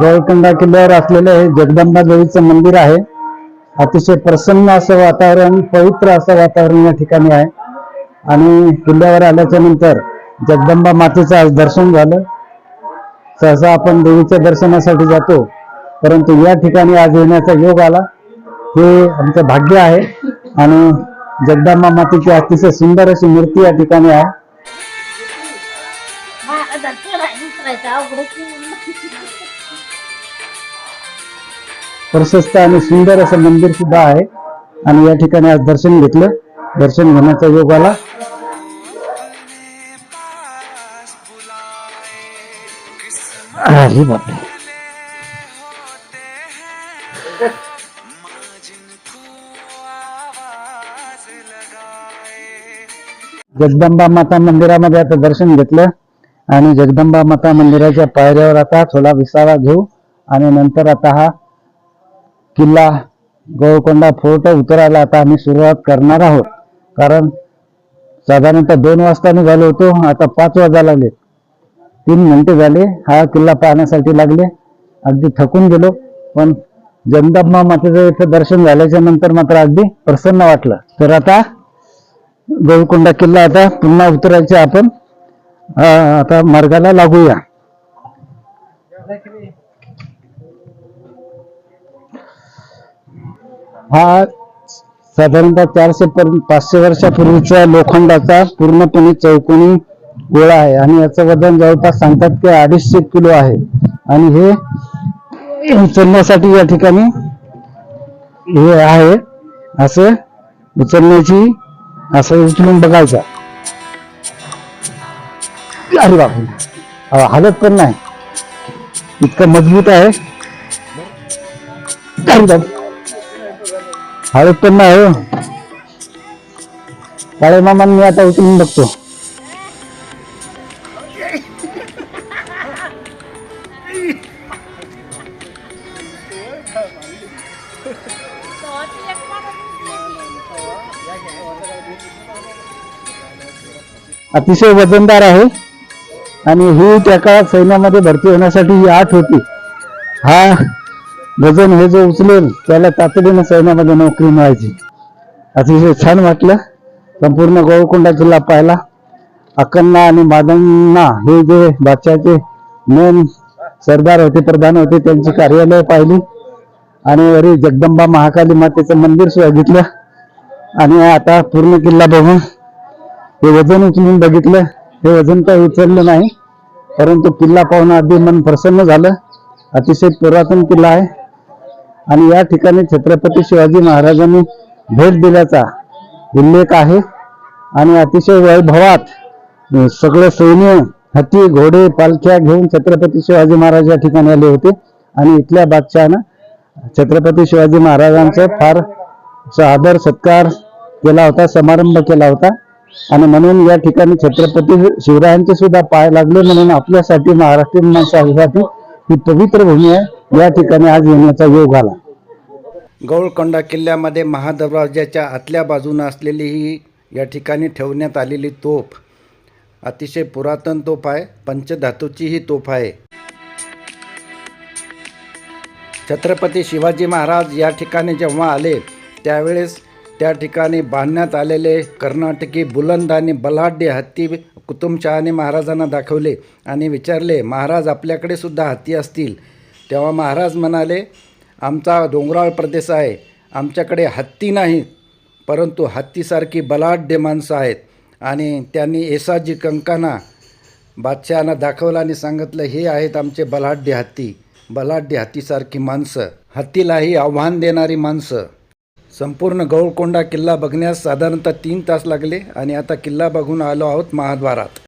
गोलकोंडा किल्ल्यावर असलेलं हे जगदंबा देवीचं मंदिर आहे. अतिशय प्रसन्न असं वातावरण पवित्र असं वातावरण या ठिकाणी आहे. आणि किल्ल्यावर आल्याच्यानंतर जगदंबा मातेचं आज दर्शन झालं. सहसा आपण देवीच्या दर्शनासाठी जातो परंतु या ठिकाणी आज येण्याचा योग आला. हे आमचं भाग्य आहे. आणि जगदंबा मातेची अतिशय सुंदर अशी मूर्ती या ठिकाणी आहे. प्रशस्त आणि सुंदर असं मंदिर सुद्धा आहे. आणि या ठिकाणी आज दर्शन घेतलं. दर्शन घेण्याचा योग आला. अरे बापरे. जगदंबा माता मंदिरामध्ये आता दर्शन घेतलं आणि जगदंबा माता मंदिराच्या पायऱ्यावर आता थोडा विसावा घेऊ आणि नंतर आता हा किल्ला गोळकोंडा फोर्ट उतरायला आता आम्ही सुरुवात करणार आहोत. कारण साधारणतः दोन वाजता निघालो होतो आता पाच वाजा लागले. तीन घंटे झाले हा किल्ला पाहण्यासाठी लागले. अगदी थकून गेलो पण जगदंबा मातेचं इथं दर्शन झाल्याच्यानंतर मात्र अगदी प्रसन्न वाटलं. तर आता गोलकोंडा किल्ला आता पुन्हा उतरायचे आपण. आता मार्गाला लागूया. हा साधारणतः चारशे पर्यंत पाचशे वर्षापूर्वीचा लोखंडाचा पूर्णपणे चौकोनी गोळा आहे आणि याचं वजन जवळपास सांगतात की अडीचशे किलो आहे. आणि हे उचलण्यासाठी या ठिकाणी हे आहे. असे उचलण्याची असं उचलून बघायचा. अरे बाबा हालत पण नाही. इतकं मजबूत आहे. अरे पण नाही हो. काळे मामा मी आता उचलून बघतो. अतिशय वजनदार आहे आणि ही त्या काळात सैन्यामध्ये भरती होण्यासाठी ही आठ होती. हा वजन हे जो उचलेल त्याला तातडीनं सैन्यामध्ये नोकरी मिळायची. अतिशय छान वाटलं. संपूर्ण गोळकोंडा जिल्हा पाहिला. अक्कन्ना आणि मादन्ना हे जे बादशाचे मेन सरदार होते प्रधान होते त्यांची कार्यालय पाहिली. आणि वरी जगदंबा महाकाली मातेचं मंदिर सुद्धा घेतलं. आणि आता पूर्ण किल्ला बघून हे वजन उचलून बघितलं. हे वजन काही उचललं नाही परंतु किल्ला पाहून अगदी मन प्रसन्न झालं. अतिशय पुरातन किल्ला आहे. आणि या ठिकाणी छत्रपती शिवाजी महाराजांनी भेट दिल्याचा उल्लेख आहे. आणि अतिशय वैभवात सगळं सैन्य हत्ती घोडे पालख्या घेऊन छत्रपती शिवाजी महाराज या ठिकाणी आले होते. आणि इथल्या बादशहानं छत्रपती शिवाजी महाराजांचा फार आदर सत्कार केला होता समारंभ केला होता. आणि म्हणून या ठिकाणी छत्रपती शिवरायांचे सुद्धा पाय लागले म्हणून आपल्यासाठी महाराष्ट्रीयन माणसासाठी ही पवित्र भूमी आहे. या ठिकाणी आज येण्याचा योग आला. गौळकोंडा किल्ल्यामध्ये महादरवाज्याच्या आतल्या बाजूनं असलेली ही या ठिकाणी ठेवण्यात आलेली तोफ अतिशय पुरातन तोफ आहे. पंचधातूची ही तोफ आहे. छत्रपती शिवाजी महाराज या ठिकाणी जेव्हा आले त्यावेळेस त्या ठिकाणी बांधण्यात आलेले कर्नाटकी बुलंद आणि बलाढ्य हत्ती कुतुबशहाने महाराजांना दाखवले आणि विचारले महाराज आपल्याकडे सुद्धा हत्ती असतील? तेव्हा महाराज म्हणाले आमचा डोंगराळ प्रदेश आहे आमच्याकडे हत्ती नाहीत परंतु हत्तीसारखी बलाढ्य माणसं आहेत. आणि त्यांनी एसाजी कंकाना बादशहांना दाखवलं आणि सांगितलं हे आहेत आमचे बलाढ्य हत्ती. बलाढ्य हत्तीसारखी माणसं. हत्तीलाही आव्हान देणारी माणसं. संपूर्ण गौळकोंडा किल्ला बघण्यास साधारणतः तीन तास लागले आणि आता किल्ला बघून आलो आहोत महाद्वारात.